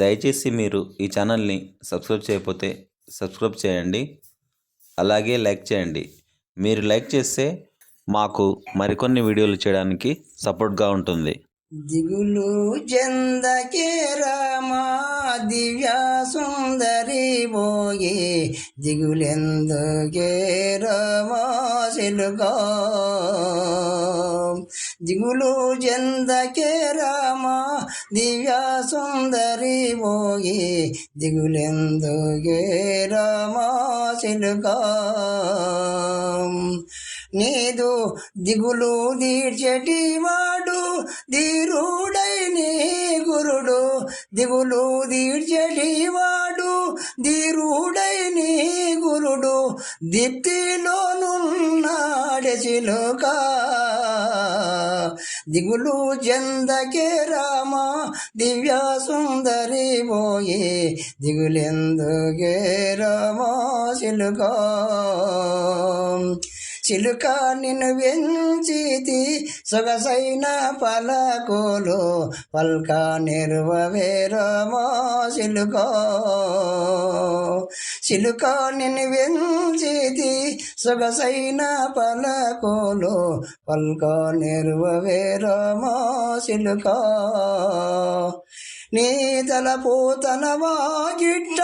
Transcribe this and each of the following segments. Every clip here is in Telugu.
దయచేసి మీరు ఈ ఛానల్ని సబ్స్క్రైబ్ చేయకపోతే సబ్స్క్రైబ్ చేయండి. అలాగే లైక్ చేయండి. మీరు లైక్ చేస్తే మాకు మరికొన్ని వీడియోలు చేయడానికి సపోర్ట్గా ఉంటుంది. దిగులు జందకే రామా దివ్యా సుందరి పోయే దిగులెందుకే రామా సిలుగా దిగులు జందకే రామ దివ్యా సుందరి పోయి దిగులెందుకే రామ సిలుగా నీదు దిగులు దీర్చటి వాడు ధీరుడై నీ గురుడు. దిగులు దీర్చటి వాడు ధీరుడై నీ గురుడు. దీప్తిలోనున్నాడే దిగులు చెందకే రామ దివ్య సుందరి పోయే దిగులెందుకే రామ చిలుక చిలుక నిన్ను వెంచితి సొగసైన పలకోలు పల్క నిర్వవేరమో చిలుక. చిలుక నిన్ను వెంచితి సొగసైన పలకోలు పల్క నిర్వవేరమో చిలుక. నీ తలపు తన వాగిట్ట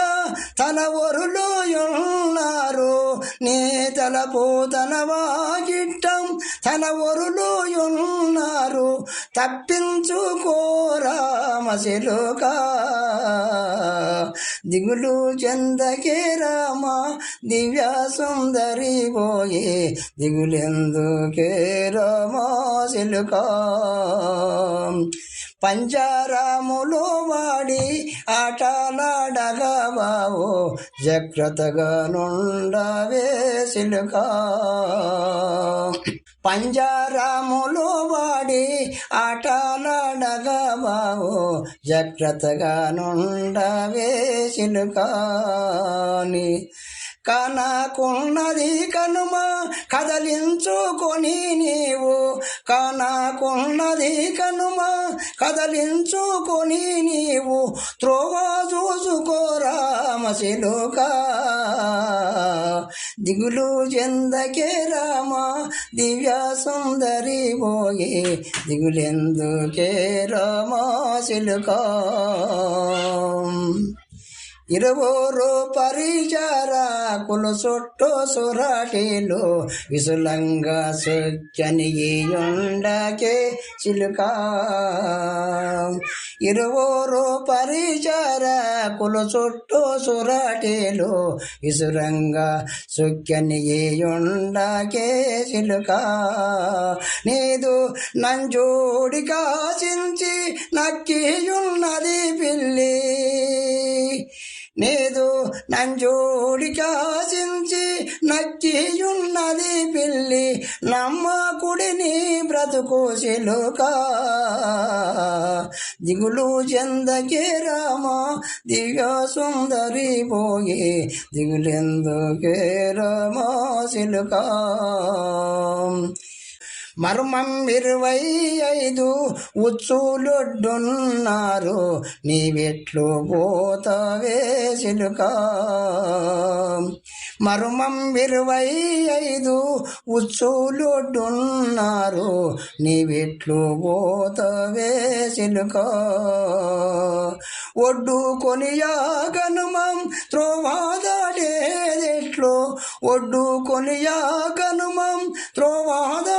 తన ఒరులో ఉన్నారు. నీ తలపు తన వాగిట్టం తన ఒరులో ఉన్నారు. తప్పించుకోరామశిలుక దిగులు చెందకే రామ దివ్య సుందరి పోయి దిగులెందుకే రామ శిలుక పంజారాములు వాడి ఆటలాడగా బావు జాగ్రత్తగా నుండవే సిలుక. వాడి ఆటలాడగా బావు జాగ్రత్తగా నుండవే సిలుకాని కనకున్నది కనుమ కదలించుకొని నీవు కొండది కనుమ కదలించుకొని నీవు త్రోవ చూసుకోరామశిలుక దిగులు చెందకే రామ దివ్య సుందరి పోయి దిగులెందుకే రామ శిలుక. ఇరువురు పరిచార కులు చుట్టూ సురాటిలు విసులంగా సుచ్చనియుండకే చిలుక. ఇరువురు పరిచార కులు చుట్టూ సురాటిలు విసురంగా సుఖ్యనియుండకే చిలుక. నీదు నంజోడి కాసించి నక్కియున్నది పిల్లి. నేదు నంజోడి కాసించి నక్కియున్నది పిల్లి నమ్మకుడిని బ్రతుకు సిలుక దిగులు చెందకే రామ దివ్య సుందరి పోయి దిగులెందుకే రామ సిలుక మర్మం ఇరవై ఐదు ఉచ్చులొడ్డున్నారు. నీవెట్లు పోత సిలుక. మర్మం ఇరవై ఐదు ఉచ్చులొడ్డున్నారు. నీవెట్లు పోత సిలుక. ఒడ్డు కొనియాగనుమం త్రోవాదాడేదెట్లో. ఒడ్డు కొనియాగనుమం త్రోవాద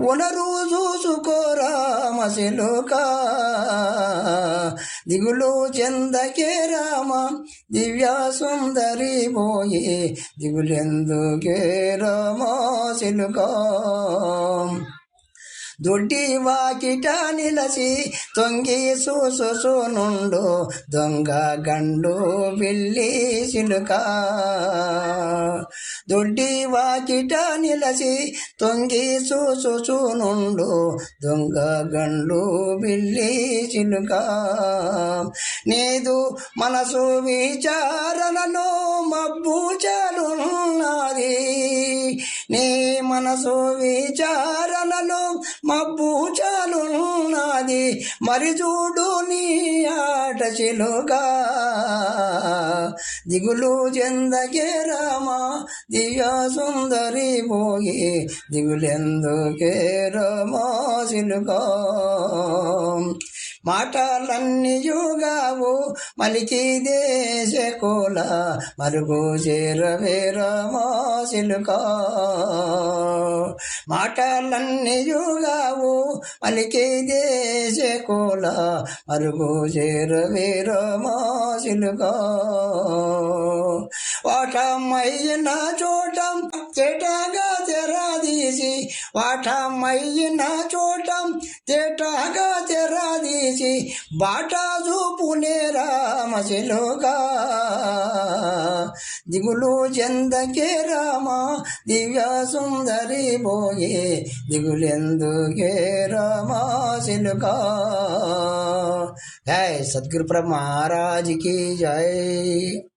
త్రోవాదాడేదెట్లో ఉనరు చూసుకోరామశిలుక దిగులు చెందకే రామ దివ్యా సుందరి పోయే దిగులెందుకే రామ శిలుక. దొడ్డి వాకిట నిలసి తొంగి చూసునుండు దొంగ గండు పిల్లి చిలుక దొడ్డి వాకిట నిలసి తొంగి చూసునుండు దొంగ గండు బిల్లి చిలుక. నీదు మనసు విచారణలో మబ్బు చాలున్నది. నీ మనసు విచారణలో మబ్బు చాలున్నది. మరి చూడు నీ ఆట చిలుగా దిగులు చెందకే రామా దివ్య సుందరి పోయి దిగులెందుకే రామా సిలుగా మాటలన్నీ యుగావు మలికి దేశ కోల మరుగు చేరవే రామాసిలుక మాటలన్నీ యుగావు మలికి దేశ కోల మరుగు చేరవే రామాసిలుక వాటమయ్యిన చోటం చెటగా తెరాదీసి వాటమయ్యిన చోటం తేటగా చేసి బాటా చూపునే రామశిలోగా దిగులు చెందకే రామ దివ్య సుందరి పోయే దిగులెందుకే రామా శిలుకా జై సద్గురు మహారాజ్కి జై.